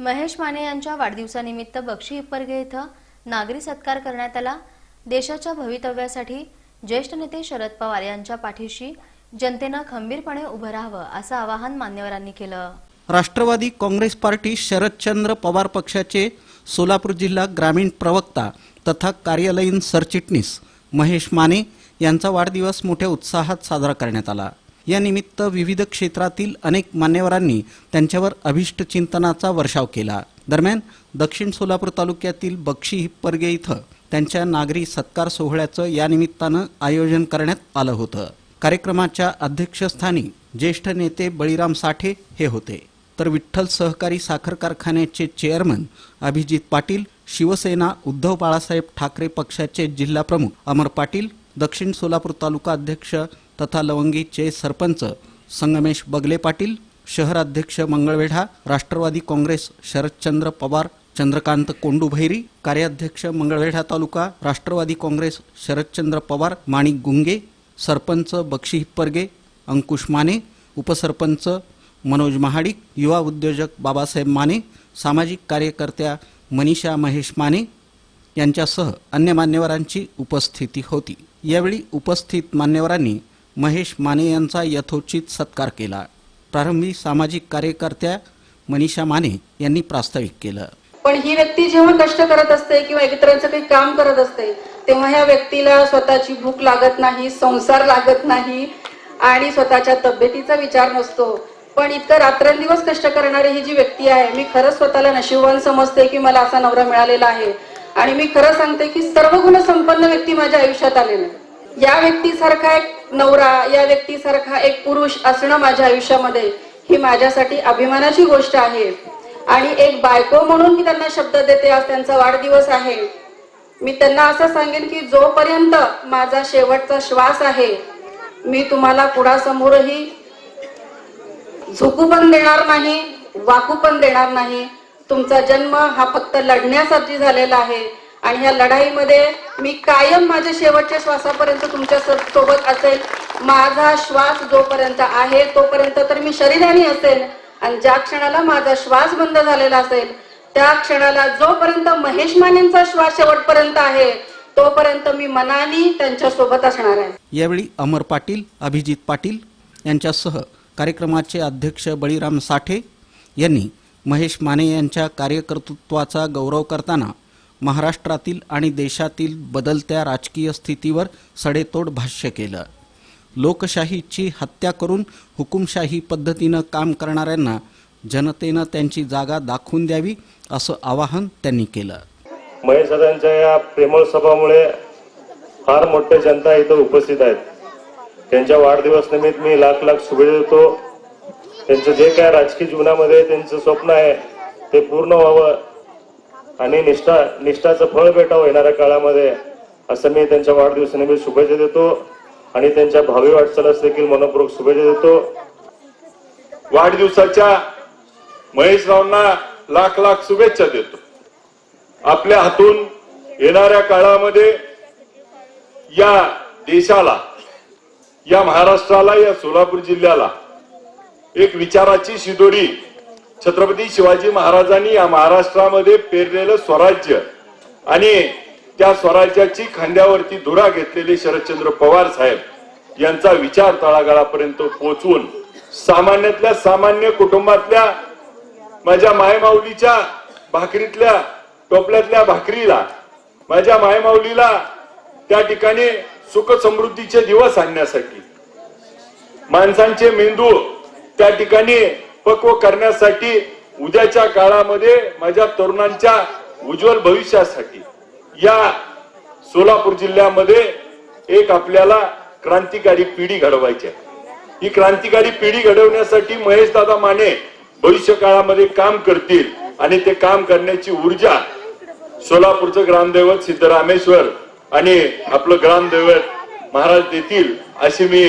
महेश माने यांच्या वाढदिवसानिमित्त बक्षी हिप्परगे इथं नागरी सत्कार करण्यात आला. देशाच्या भवितव्यासाठी ज्येष्ठ नेते शरद पवार यांच्या पाठीशी जनतेनं खंबीरपणे उभं राहावं असं आवाहन मान्यवरांनी केलं. राष्ट्रवादी काँग्रेस पार्टी शरदचंद्र पवार पक्षाचे सोलापूर जिल्हा ग्रामीण प्रवक्ता तथा कार्यालयीन सरचिटणीस महेश माने यांचा वाढदिवस मोठ्या उत्साहात साजरा करण्यात आला. या निमित्त विविध क्षेत्रातील अनेक मान्यवरांनी त्यांच्यावर अभिष्ट चिंतनाचा वर्षाव केला. दरम्यान दक्षिण सोलापूर तालुक्यातील बक्षी हिप्परगे इथं त्यांच्या नागरी सत्कार सोहळ्याचं या निमित्तानं आयोजन करण्यात आलं होतं. कार्यक्रमाच्या अध्यक्षस्थानी ज्येष्ठ नेते बळीराम साठे हे होते. तर विठ्ठल सहकारी साखर कारखान्याचे चेअरमन अभिजित पाटील शिवसेना उद्धव बाळासाहेब ठाकरे पक्षाचे जिल्हा प्रमुख अमर पाटील दक्षिण सोलापूर तालुका अध्यक्ष तथा लवंगीचे सरपंच संगमेश बगले पाटील शहराध्यक्ष मंगळवेढा राष्ट्रवादी काँग्रेस शरदचंद्र पवार चंद्रकांत कोंडू भैरी कार्याध्यक्ष मंगळवेढा तालुका राष्ट्रवादी काँग्रेस शरदचंद्र पवार माणिक गुंगे सरपंच बक्षी हिप्परगे अंकुश माने उपसरपंच मनोज महाडिक युवा उद्योजक बाबासाहेब माने सामाजिक कार्यकर्त्या मनीषा महेश माने यांच्यासह अन्य मान्यवरांची उपस्थिती होती. यावेळी उपस्थित मान्यवरांनी महेश माने यांचा यथोचित सत्कार केला. प्रारंभी सामाजिक कार्यकर्त्या मनीषा माने यांनी प्रास्ताविक केलं. पण ही व्यक्ती जेव्हा कष्ट करत असते किंवा इतरांचं काही काम करत असते तेव्हा ह्या व्यक्तीला स्वतःची भूक लागत नाही संसार लागत नाही आणि स्वतःच्या तब्येतीचा विचार नसतो. पण इतकं रात्रंदिवस कष्ट करणारी ही जी व्यक्ती आहे मी खरंच स्वतःला नशीबवान समजते की मला असा नवरा मिळालेला आहे. आणि मी खरं सांगते की सर्व गुण संपन्न व्यक्ती माझ्या आयुष्यात आलेली या व्यक्तीसारखा एक नवरा या व्यक्तीसारखा एक पुरुष असणं माझ्या आयुष्यामध्ये ही माझ्यासाठी अभिमानाची गोष्ट आहे. आणि एक बायको म्हणून मी त्यांना शब्द देते आज त्यांचा वाढदिवस आहे. मी त्यांना असं सांगेन की जोपर्यंत माझा शेवटचा श्वास आहे मी तुम्हाला पुढासमोरही झुकू पण देणार नाही वाकू पण देणार नाही. तुमचा जन्म हा फक्त लढण्यासाठी झालेला आहे. आणि या लढाईमध्ये मी कायम माझ्या शेवटच्या श्वासापर्यंत तुमच्यासोबत असेल. माझा श्वास जोपर्यंत आहे तोपर्यंत तर मी शरीराने असेल. आणि ज्या क्षणाला माझा श्वास बंद झालेला असेल त्या क्षणाला जोपर्यंत महेश मानेंचा श्वास शेवटपर्यंत आहे तोपर्यंत मी मनाने त्यांच्यासोबत असणार आहे. यावेळी अमर पाटील अभिजित पाटील यांच्यासह कार्यक्रमाचे अध्यक्ष बळीराम साठे यांनी महेश माने यांच्या कार्यकर्तृत्वाचा गौरव करताना महाराष्ट्रातील आणि देशातील बदलत्या राजकीय स्थितीवर सडेतोड भाष्य केलं. लोकशाहीची हत्या करून हुकुमशाही पद्धतीनं काम करणाऱ्यांना जनतेनं त्यांची जागा दाखवून द्यावी असं आवाहन त्यांनी केलं. महेश दादांच्या या प्रेमळ सभामुळे फार मोठे जनता इथं उपस्थित आहेत. त्यांच्या वाढदिवस निमित्त मी लाख लाख शुभेच्छा देतो. त्यांचं जे काय राजकीय जीवनामध्ये त्यांचं स्वप्न आहे ते पूर्ण व्हावं. आणि निष्ठा निष्ठाचं फळ भेटावं येणाऱ्या काळामध्ये असं मी त्यांच्या वाढदिवसानिमित्त शुभेच्छा देतो. आणि त्यांच्या भावी वाटचालास देखील मनपूर्वक शुभेच्छा देतो. वाढदिवसाच्या महेशरावांना लाख लाख शुभेच्छा देतो. आपल्या हातून येणाऱ्या काळामध्ये या देशाला या महाराष्ट्राला या सोलापूर जिल्ह्याला एक विचाराची शिदोरी छत्रपती शिवाजी महाराजांनी या महाराष्ट्रामध्ये पेरलेलं स्वराज्य आणि त्या स्वराज्याची खांद्यावरती धुरा घेतलेले शरदचंद्र पवार साहेब यांचा विचार तळागाळापर्यंत पोहोचवून सामान्यातल्या सामान्य कुटुंबातल्या माझ्या मायमाऊलीच्या भाकरीतल्या टोपल्यातल्या भाकरीला माझ्या मायमाऊलीला त्या ठिकाणी सुख समृद्धीचे दिवस आणण्यासाठी माणसांचे मेंदू त्या ठिकाणी पक्व करण्यासाठी उद्याच्या काळामध्ये माझ्या तरुणांच्या उज्ज्वल भविष्यासाठी या सोलापूर जिल्ह्यामध्ये एक आपल्याला क्रांतिकारी पिढी घडवायची आहे. ही क्रांतिकारी पिढी घडवण्यासाठी महेश दादा माने भविष्य काळामध्ये काम करतील आणि ते काम करण्याची ऊर्जा सोलापूरचं ग्रामदैवत सिद्धरामेश्वर आणि आपलं ग्रामदैवत महाराज देतील अशी मी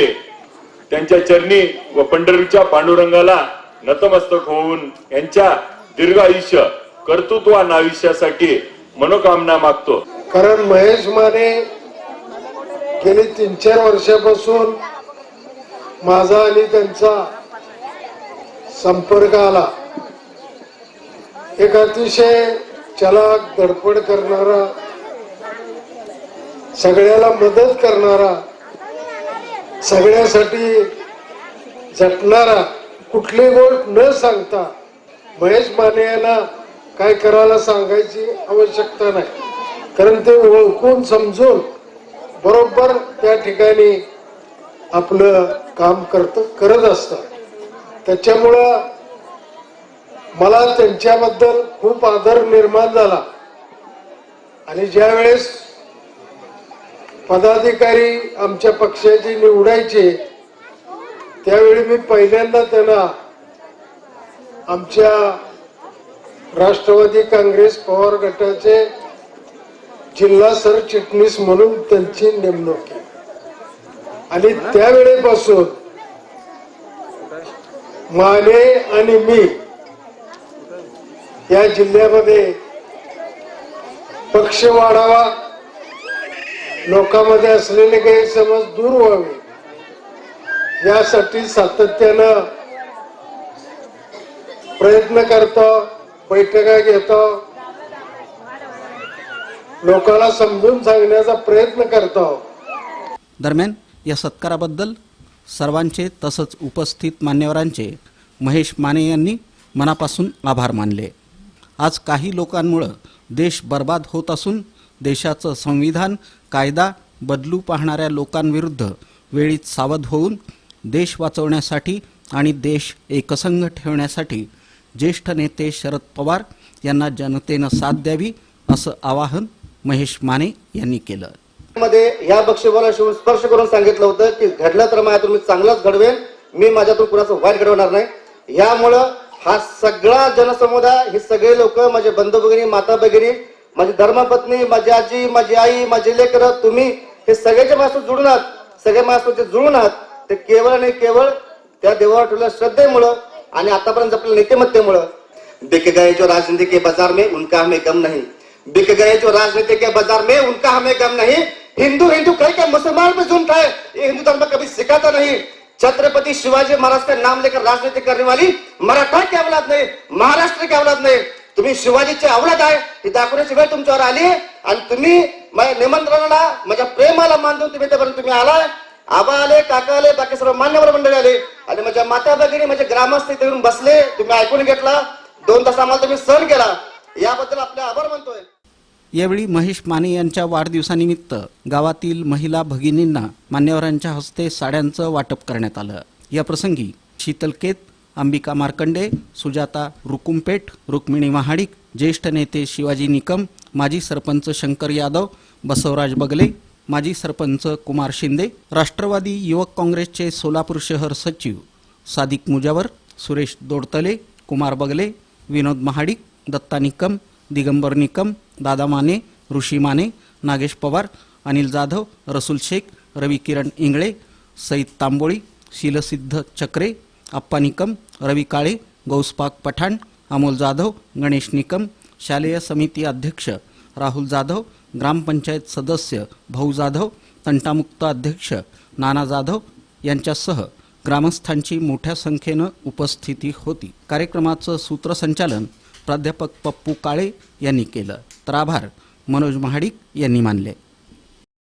त्यांच्या चरणी व पंढरीच्या पांडुरंगाला नतमस्तक होऊन यांच्या दीर्घ आयुष्य कर्तृत्वान आयुष्यासाठी मनोकामना मागतो. कारण महेश माने गेली तीन चार वर्षापासून माझा आणि त्यांचा संपर्क आला. एक अतिशय चलाक धडपड करणारा सगळ्याला मदत करणारा सगळ्यासाठी झटणारा कुठली गोष्ट न सांगता महेश माने यांना काय करायला सांगायची आवश्यकता नाही. कारण ते ओळखून समजून बरोबर त्या ठिकाणी आपलं काम करत करत असतात. त्याच्यामुळं मला त्यांच्याबद्दल खूप आदर निर्माण झाला. आणि ज्या वेळेस पदाधिकारी आमच्या पक्षाचे निवडायचे त्यावेळी मी पहिल्यांदा त्यांना आमच्या राष्ट्रवादी काँग्रेस पवार गटाचे जिल्हा सरचिटणीस म्हणून त्यांची नेमणूक केली. आणि त्यावेळेपासून माने आणि मी या जिल्ह्यामध्ये पक्ष वाढावा लोकांमध्ये असलेले गैरसमज दूर व्हावे. यासाठी सातत्यानं प्रयत्न करतो बैठका घेतो. लोकांना समजून सांगण्याचा प्रयत्न करतो. दरम्यान या सत्काराबद्दल सर्वांचे तसंच उपस्थित मान्यवरांचे महेश माने यांनी मनापासून आभार मानले. आज काही लोकांमुळं देश बर्बाद होत असून देशाचं संविधान कायदा बदलू पाहणाऱ्या लोकांविरुद्ध वेळीच सावध होऊन देश वाचवण्यासाठी आणि देश एकसंघ ठेवण्यासाठी ज्येष्ठ नेते शरद पवार यांना जनतेनं साथ द्यावी असं आवाहन महेश माने यांनी केलं. मध्ये या बक्षिसाला स्पर्श करून सांगितलं होतं की घडलं तर माझ्यातून मी चांगलंच घडवेन मी माझ्यातून कुणाचं वाईट घडवणार नाही. यामुळं हा सगळा जनसमुदाय हे सगळे लोक माझे बंधू भगिनी माता भगिनी माझी धर्मपत्नी माझी आजी माझी आई माझे लेकर तुम्ही हे सगळ्याचे माझ्यासोबत जुळून आहात सगळे माझ्यासोबत जुळून आहात ते केवळ आणि केवळ त्या देवावर ठेवल्या श्रद्धेमुळं आणि आतापर्यंत आपल्या नेतेमत्तेमुळं. बिक गए जो राजनीति के बाजार में उनका हमें गम नहीं. बिक गए जो राजनीति के बाजार में उनका हमें गम नहीं. हिंदू हिंदू कह के मुसलमान पे झूठ है. ये हिंदू धर्म कभी सिखाता नहीं. छत्रपति शिवाजी महाराज का नाम लेकर राजनीति करने वाली मराठा की औलाद नहीं महाराष्ट्र की औलाद नहीं. तुम्ही शिवाजीचे औलाद आहे ही दाखवण्याची वेळ तुमच्यावर आली आहे. आणि तुम्ही माझ्या निमंत्रणाला माझ्या प्रेमाला मान देऊन तुम्ही इथपर्यंत तुम्ही आलाय. आबा आले काका आले बाकी सर्व मान्यवर मंडळी आले आणि माझ्या माता भगिनी माझे ग्रामस्थ इथे येऊन बसले. तुम्ही ऐकून घेतला. दोन तास आम्हाला तुम्ही सहन केला. याबद्दल आपले आभार मानतोय. यावेळी महेश माने यांच्या वाढदिवसानिमित्त गावातील महिला भगिनींना मान्यवरांच्या हस्ते साड्यांचं वाटप करण्यात आलं. या प्रसंगी शीतल केत अंबिका मार्कंडे सुजाता रुकुमपेठ रुक्मिणी महाडिक ज्येष्ठ नेते शिवाजी निकम माजी सरपंच शंकर यादव बसवराज बगले माजी सरपंच कुमार शिंदे राष्ट्रवादी युवक काँग्रेसचे सोलापूर शहर सचिव सादिक मुजावर सुरेश दोडतले कुमार बगले विनोद महाडिक दत्ता निकम दिगंबर निकम दादा माने ऋषी माने नागेश पवार अनिल जाधव रसूल शेख रवी किरण इंगळे सईद तांबोळी शीलसिद्ध चक्रे अप्पा निकम रवी काळे गौसपाक पठाण अमोल जाधव गणेश निकम शालेय समिती अध्यक्ष राहुल जाधव ग्रामपंचायत सदस्य भाऊ जाधव तंटामुक्त अध्यक्ष नाना जाधव यांच्यासह ग्रामस्थांची मोठ्या संख्येनं उपस्थिती होती. कार्यक्रमाचं सूत्रसंचालन प्राध्यापक पप्पू काळे यांनी केलं. तर आभार मनोज महाडिक यांनी मानले.